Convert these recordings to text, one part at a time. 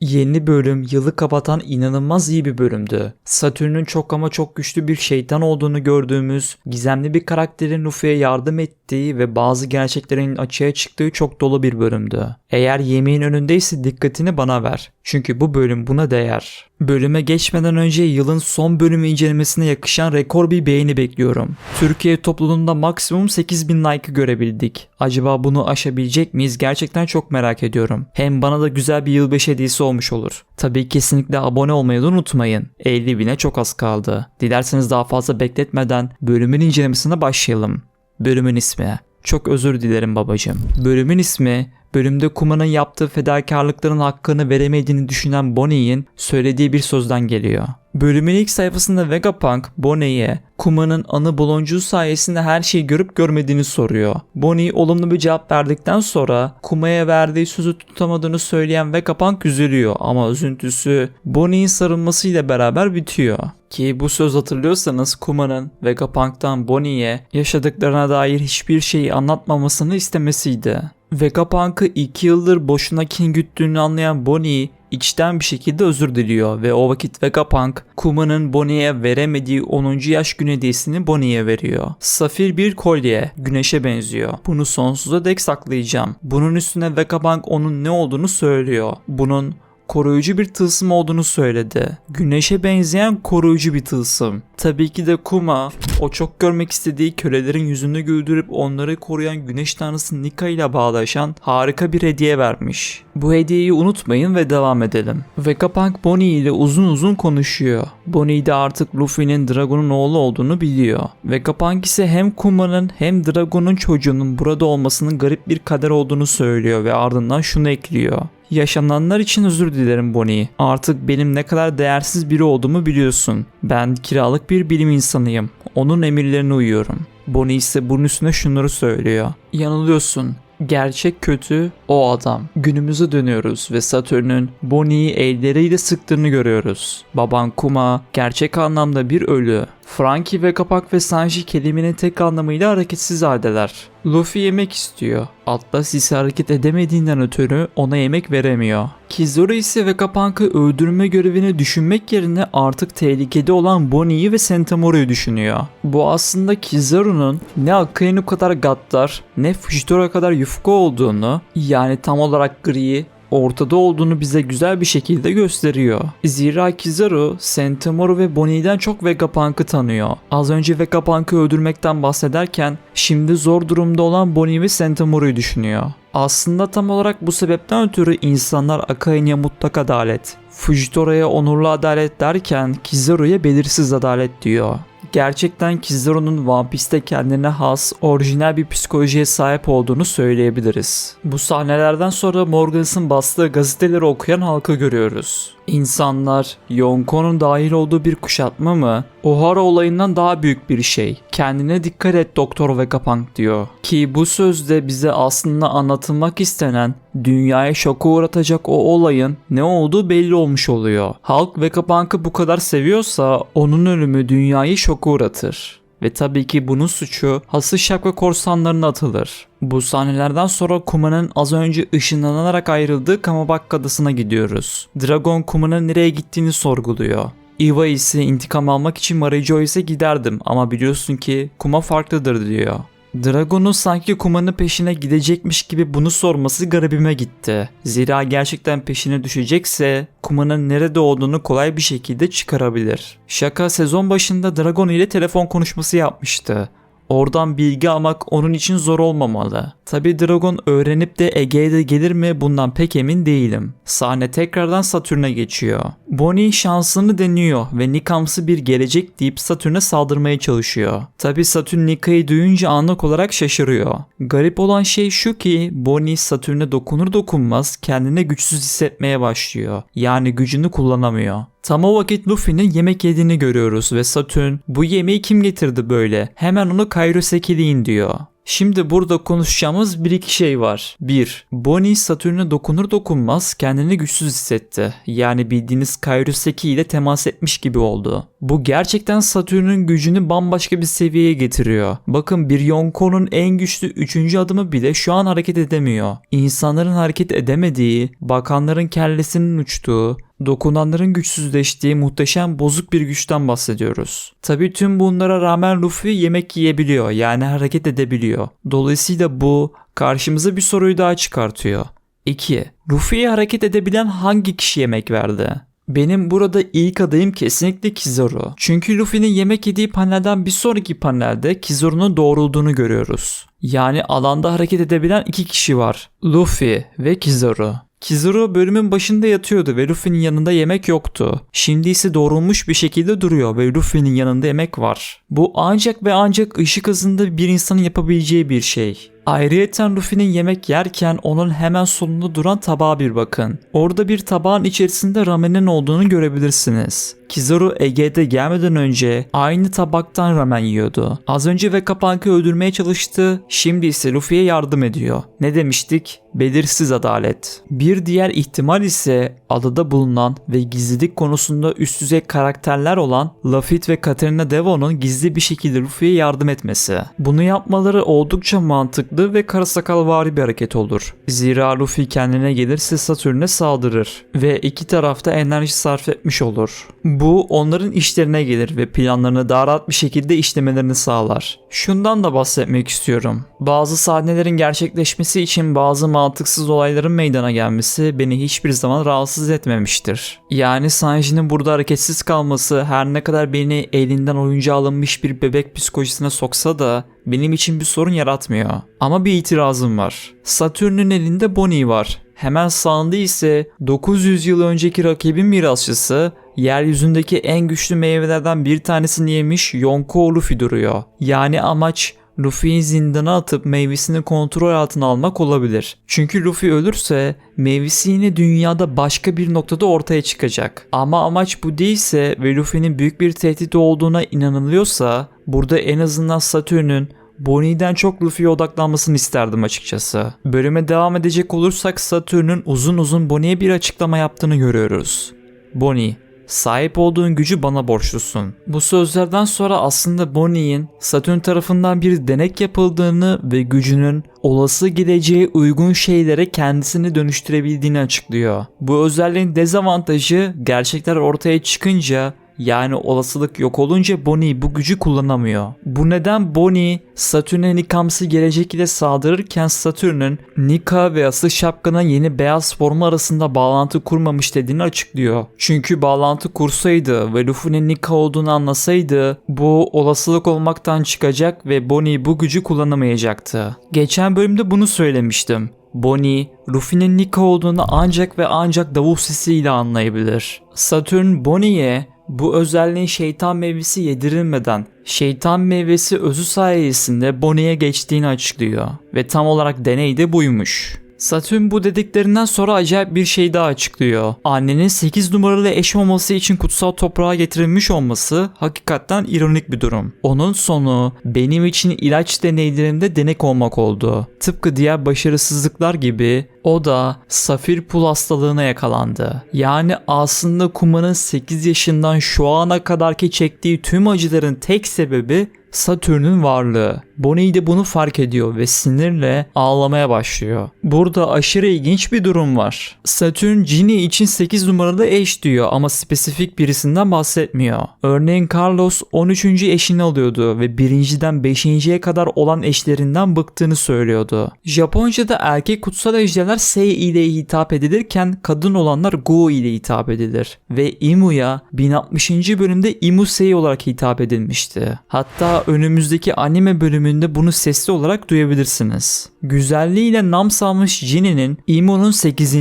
Yeni bölüm yılı kapatan inanılmaz iyi bir bölümdü. Satürn'ün çok ama çok güçlü bir şeytan olduğunu gördüğümüz, gizemli bir karakterin Luffy'ye yardım ettiği ve bazı gerçeklerin açığa çıktığı çok dolu bir bölümdü. Eğer yemeğin önündeyse dikkatini bana ver. Çünkü bu bölüm buna değer. Bölüme geçmeden önce yılın son bölümü incelemesine yakışan rekor bir beğeni bekliyorum. Türkiye topluluğunda maksimum 8000 like görebildik. Acaba bunu aşabilecek miyiz? Gerçekten çok merak ediyorum. Hem bana da güzel bir yılbaşı hediyesi olmuş olur. Tabii kesinlikle abone olmayı unutmayın. 50 bine çok az kaldı. Dilerseniz daha fazla bekletmeden bölümün incelemesine başlayalım. Bölümün ismi. Çok özür dilerim babacığım. Bölümün ismi bölümde Kuma'nın yaptığı fedakarlıkların hakkını veremediğini düşünen Bonnie'in söylediği bir sözden geliyor. Bölümün ilk sayfasında Vegapunk Bonnie'ye Kuma'nın anı baloncuğu sayesinde her şeyi görüp görmediğini soruyor. Bonnie olumlu bir cevap verdikten sonra Kuma'ya verdiği sözü tutamadığını söyleyen Vegapunk üzülüyor ama üzüntüsü Bonnie'in sarılmasıyla beraber bitiyor. Ki bu söz hatırlıyorsanız Kuma'nın Vegapunk'tan Bonnie'ye yaşadıklarına dair hiçbir şeyi anlatmamasını istemesiydi. Vegapunk'ı 2 yıldır boşuna kin güttüğünü anlayan Bonnie içten bir şekilde özür diliyor ve o vakit Vegapunk Kuma'nın Bonnie'ye veremediği 10. yaş gün hediyesini Bonnie'ye veriyor. Safir bir kolye, güneşe benziyor. Bunu sonsuza dek saklayacağım. Bunun üstüne Vegapunk onun ne olduğunu söylüyor. Bunun koruyucu bir tılsım olduğunu söyledi. Güneşe benzeyen koruyucu bir tılsım. Tabii ki de Kuma o çok görmek istediği kölelerin yüzünü güldürüp onları koruyan güneş tanrısı Nika ile bağdaşan harika bir hediye vermiş. Bu hediyeyi unutmayın ve devam edelim. Vegapunk Bonnie ile uzun uzun konuşuyor. Bonnie de artık Luffy'nin Dragon'un oğlu olduğunu biliyor. Vegapunk ise hem Kuma'nın hem Dragon'un çocuğunun burada olmasının garip bir kader olduğunu söylüyor ve ardından şunu ekliyor. Yaşananlar için özür dilerim Bonnie. Artık benim ne kadar değersiz biri olduğumu biliyorsun. Ben kiralık bir bilim insanıyım. Onun emirlerine uyuyorum. Bonnie ise bunun üstüne şunları söylüyor. Yanılıyorsun. Gerçek kötü o adam. Günümüze dönüyoruz ve Satürn'ün Bonnie'yi elleriyle sıktığını görüyoruz. Baban Kuma gerçek anlamda bir ölü. Frankie ve Kapak ve Sanji kelimenin tek anlamıyla hareketsiz haldeler. Luffy yemek istiyor. Atlas ise hareket edemediğinden ötürü ona yemek veremiyor. Kizaru ise Vegapunk'ı öldürme görevini düşünmek yerine artık tehlikede olan Bonnie'yi ve Sentamora'yı düşünüyor. Bu aslında Kizaru'nun ne Akainu kadar gaddar ne Fujitora kadar yufka olduğunu yani tam olarak gri ortada olduğunu bize güzel bir şekilde gösteriyor. Zira Kizaru, Sentomaru ve Bonnie'den çok Vegapunk'ı tanıyor. Az önce Vegapunk'ı öldürmekten bahsederken şimdi zor durumda olan Bonnie ve Sentomaru'yu düşünüyor. Aslında tam olarak bu sebepten ötürü insanlar Akainu'ya mutlak adalet, Fujitora'ya onurlu adalet derken Kizaru'ya belirsiz adalet diyor. Gerçekten Kizaru'nun One Piece'te kendine has, orijinal bir psikolojiye sahip olduğunu söyleyebiliriz. Bu sahnelerden sonra Morgans'ın bastığı gazeteleri okuyan halkı görüyoruz. İnsanlar Yonko'nun dahil olduğu bir kuşatma mı? Ohara olayından daha büyük bir şey. Kendine dikkat et Doktor Vegapunk diyor. Ki bu sözde bize aslında anlatılmak istenen dünyaya şoka uğratacak o olayın ne olduğu belli olmuş oluyor. Halk Vegapunk'ı bu kadar seviyorsa onun ölümü dünyayı şoka uğratır. Ve tabii ki bunun suçu hası şapka korsanlarına atılır. Bu sahnelerden sonra Kuma'nın az önce ışınlanarak ayrıldığı Kamabak adasına gidiyoruz. Dragon Kuma'nın nereye gittiğini sorguluyor. Iva ise intikam almak için Marijoyce'e giderdim ama biliyorsun ki Kuma farklıdır diyor. Dragon'un sanki Kuma'nın peşine gidecekmiş gibi bunu sorması garibime gitti. Zira gerçekten peşine düşecekse Kuma'nın nerede olduğunu kolay bir şekilde çıkarabilir. Şaka sezon başında Dragon ile telefon konuşması yapmıştı. Oradan bilgi almak onun için zor olmamalı. Tabi Dragon öğrenip de Ege'ye gelir mi bundan pek emin değilim. Sahne tekrardan Satürn'e geçiyor. Bonnie şansını deniyor ve Nikamsı bir gelecek deyip Satürn'e saldırmaya çalışıyor. Tabi Satürn Nika'yı duyunca anlık olarak şaşırıyor. Garip olan şey şu ki Bonnie Satürn'e dokunur dokunmaz kendine güçsüz hissetmeye başlıyor. Yani gücünü kullanamıyor. Tam o vakit Luffy'nin yemek yediğini görüyoruz ve Satürn bu yemeği kim getirdi böyle? Hemen onu Kairoseki'leyin diyor. Şimdi burada konuşacağımız bir iki şey var. 1. Bonnie Satürn'e dokunur dokunmaz kendini güçsüz hissetti. Yani bildiğiniz Kairoseki ile temas etmiş gibi oldu. Bu gerçekten Satürn'ün gücünü bambaşka bir seviyeye getiriyor. Bakın bir Yonko'nun en güçlü 3. adımı bile şu an hareket edemiyor. İnsanların hareket edemediği, bakanların kellesinin uçtuğu, dokunanların güçsüzleştiği muhteşem bozuk bir güçten bahsediyoruz. Tabi tüm bunlara rağmen Luffy yemek yiyebiliyor yani hareket edebiliyor. Dolayısıyla bu karşımıza bir soruyu daha çıkartıyor. 2. Luffy'ye hareket edebilen hangi kişi yemek verdi? Benim burada ilk adayım kesinlikle Kizaru. Çünkü Luffy'nin yemek yediği panelden bir sonraki panelde Kizaru'nun doğrulduğunu görüyoruz. Yani alanda hareket edebilen iki kişi var. Luffy ve Kizaru. Kizaru bölümün başında yatıyordu ve Luffy'nin yanında yemek yoktu. Şimdi ise doğrulmuş bir şekilde duruyor ve Luffy'nin yanında yemek var. Bu ancak ve ancak ışık hızında bir insanın yapabileceği bir şey. Ayrıyeten Luffy'nin yemek yerken onun hemen solunda duran tabağa bir bakın. Orada bir tabağın içerisinde ramenin olduğunu görebilirsiniz. Kizaru Ege'de gelmeden önce aynı tabaktan ramen yiyordu. Az önce Vegapunk'ı öldürmeye çalıştı, şimdi ise Luffy'ye yardım ediyor. Ne demiştik? Belirsiz adalet. Bir diğer ihtimal ise adada bulunan ve gizlilik konusunda üst düzey karakterler olan Lafitte ve Katerina Devon'un gizli bir şekilde Luffy'ye yardım etmesi. Bunu yapmaları oldukça mantıklı ve karasakalvari bir hareket olur. Zira Luffy kendine gelirse Satürn'e saldırır ve iki tarafta enerji sarf etmiş olur. Bu onların işlerine gelir ve planlarını daha rahat bir şekilde işlemelerini sağlar. Şundan da bahsetmek istiyorum. Bazı sahnelerin gerçekleşmesi için bazı mantıksız olayların meydana gelmesi beni hiçbir zaman rahatsız etmemiştir. Yani Sanji'nin burada hareketsiz kalması her ne kadar beni elinden oyuncağı alınmış bir bebek psikolojisine soksa da benim için bir sorun yaratmıyor. Ama bir itirazım var. Satürn'ün elinde Bonnie var. Hemen sağında ise 900 yıl önceki rakibin mirasçısı yeryüzündeki en güçlü meyvelerden bir tanesini yemiş Yonko Luffy duruyor. Yani amaç Luffy'yi zindana atıp meyvesini kontrol altına almak olabilir. Çünkü Luffy ölürse meyvesi yine dünyada başka bir noktada ortaya çıkacak. Ama amaç bu değilse ve Luffy'nin büyük bir tehdit olduğuna inanılıyorsa burada en azından Saturn'ün Bonnie'den çok Luffy'ye odaklanmasını isterdim açıkçası. Bölüme devam edecek olursak Saturn'un uzun uzun Bonnie'ye bir açıklama yaptığını görüyoruz. Bonnie, sahip olduğun gücü bana borçlusun. Bu sözlerden sonra aslında Bonnie'in Satürn tarafından bir denek yapıldığını ve gücünün olası geleceğe uygun şeylere kendisini dönüştürebildiğini açıklıyor. Bu özelliğin dezavantajı gerçekler ortaya çıkınca yani olasılık yok olunca Bonnie bu gücü kullanamıyor. Bu neden Bonnie Satürn'e Nikamsı gelecek ile saldırırken Satürn'ün Nika ve asıl şapkanın yeni beyaz formu arasında bağlantı kurmamış dediğini açıklıyor. Çünkü bağlantı kursaydı ve Luffy'nin Nika olduğunu anlasaydı bu olasılık olmaktan çıkacak ve Bonnie bu gücü kullanamayacaktı. Geçen bölümde bunu söylemiştim. Bonnie, Luffy'nin Nika olduğunu ancak ve ancak davul sesiyle anlayabilir. Satürn Bonnie'ye bu özelliğin şeytan meyvesi yedirilmeden şeytan meyvesi özü sayesinde Bonnie'ye geçtiğini açıklıyor. Ve tam olarak deney de buymuş. Satürn bu dediklerinden sonra acayip bir şey daha açıklıyor. Annenin 8 numaralı eş olması için kutsal toprağa getirilmiş olması hakikaten ironik bir durum. Onun sonu benim için ilaç deneylerinde denek olmak oldu. Tıpkı diğer başarısızlıklar gibi o da safir pul hastalığına yakalandı. Yani aslında Kuma'nın 8 yaşından şu ana kadarki çektiği tüm acıların tek sebebi Satürn'ün varlığı. Bonnie de bunu fark ediyor ve sinirle ağlamaya başlıyor. Burada aşırı ilginç bir durum var. Satürn Ginny için 8 numaralı eş diyor ama spesifik birisinden bahsetmiyor. Örneğin Carlos 13. eşini alıyordu ve birinciden 5.ye kadar olan eşlerinden bıktığını söylüyordu. Japonca'da erkek kutsal ejderler Sei ile hitap edilirken kadın olanlar Go ile hitap edilir. Ve Imu'ya 1060. bölümde Imu Sei olarak hitap edilmişti. Hatta önümüzdeki anime bölümünde bunu sesli olarak duyabilirsiniz. Güzelliğiyle nam salmış Ginny'nin Imo'nun 8.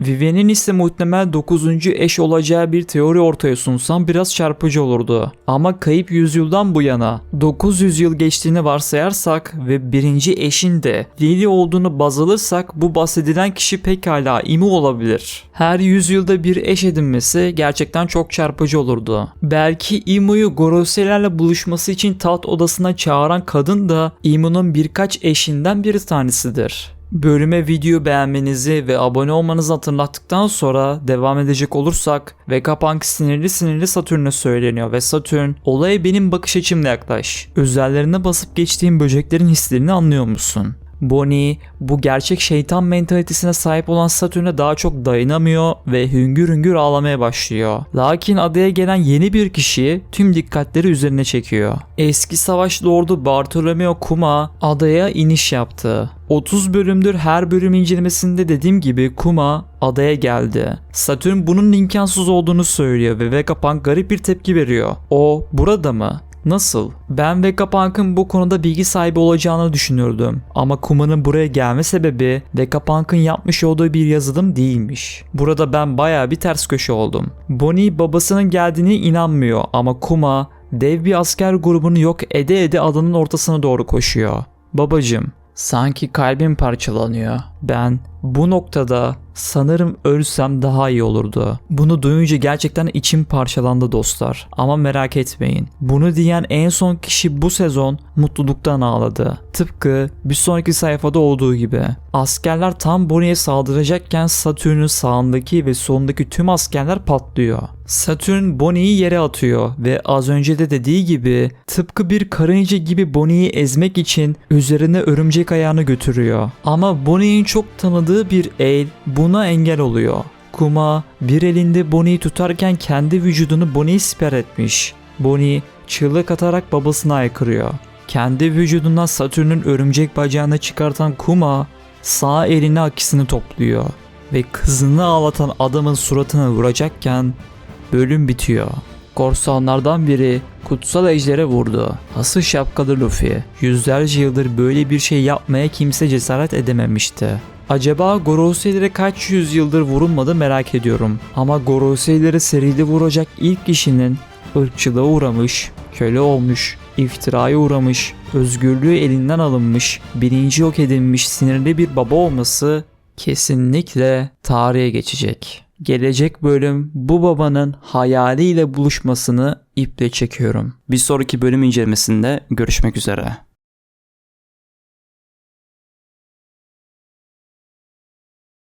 Vivian'in ise muhtemel 9. eş olacağı bir teori ortaya sunsam biraz çarpıcı olurdu. Ama kayıp yüzyıldan bu yana 900 yıl geçtiğini varsayarsak ve birinci eşin de Lily olduğunu baz alırsak bu bahsedilen kişi pekala Imo olabilir. Her yüzyılda bir eş edinmesi gerçekten çok çarpıcı olurdu. Belki Imo'yu Gorosei'lerle buluşması için taht odasına çağıran kadın da Imo'nun birkaç eşinden bir tanesidir. Bölüme video beğenmenizi ve abone olmanızı hatırlattıktan sonra devam edecek olursak Vegapunk sinirli sinirli Satürn'e söyleniyor ve Satürn olaya benim bakış açımla yaklaş. Üzerlerine basıp geçtiğim böceklerin hislerini anlıyor musun? Bonnie bu gerçek şeytan mentalitesine sahip olan Satürn'e daha çok dayanamıyor ve hüngür hüngür ağlamaya başlıyor. Lakin adaya gelen yeni bir kişi tüm dikkatleri üzerine çekiyor. Eski savaş lordu Bartolomeo Kuma adaya iniş yaptı. 30 bölümdür her bölüm incelemesinde dediğim gibi Kuma adaya geldi. Satürn bunun imkansız olduğunu söylüyor ve Vegapunk garip bir tepki veriyor. O burada mı? Nasıl? Ben Vegapunk'ın bu konuda bilgi sahibi olacağını düşünürdüm. Ama Kuma'nın buraya gelme sebebi Vegapunk'ın yapmış olduğu bir yazılım değilmiş. Burada ben baya bir ters köşe oldum. Bonnie babasının geldiğine inanmıyor ama Kuma dev bir asker grubunu yok ede ede adanın ortasına doğru koşuyor. Babacım, sanki kalbim parçalanıyor. Ben bu noktada sanırım ölsem daha iyi olurdu. Bunu duyunca gerçekten içim parçalandı dostlar. Ama merak etmeyin. Bunu diyen en son kişi bu sezon mutluluktan ağladı. Tıpkı bir sonraki sayfada olduğu gibi. Askerler tam Bonnie'ye saldıracakken Satürn'ün sağındaki ve solundaki tüm askerler patlıyor. Satürn Bonnie'yi yere atıyor ve az önce de dediği gibi tıpkı bir karınca gibi Bonnie'yi ezmek için üzerine örümcek ayağını götürüyor. Ama Bonnie'nin çok tanıdığı bir el buna engel oluyor. Kuma bir elinde Bonnie'yi tutarken kendi vücudunu Bonnie'yi siper etmiş. Bonnie çığlık atarak babasına aykırıyor. Kendi vücudundan Satürn'ün örümcek bacağını çıkartan Kuma sağ elini akisini topluyor ve kızını ağlatan adamın suratına vuracakken bölüm bitiyor. Korsanlardan biri kutsal ejdere vurdu. Asıl şapkalı Luffy. Yüzlerce yıldır böyle bir şey yapmaya kimse cesaret edememişti. Acaba Goroseilere kaç yüzyıldır vurulmadı merak ediyorum. Ama Goroseilere seride vuracak ilk kişinin ırkçılığa uğramış, köle olmuş, iftiraya uğramış, özgürlüğü elinden alınmış, bilinci yok edilmiş sinirli bir baba olması kesinlikle tarihe geçecek. Gelecek bölüm bu babanın hayaliyle buluşmasını iple çekiyorum. Bir sonraki bölüm incelemesinde görüşmek üzere.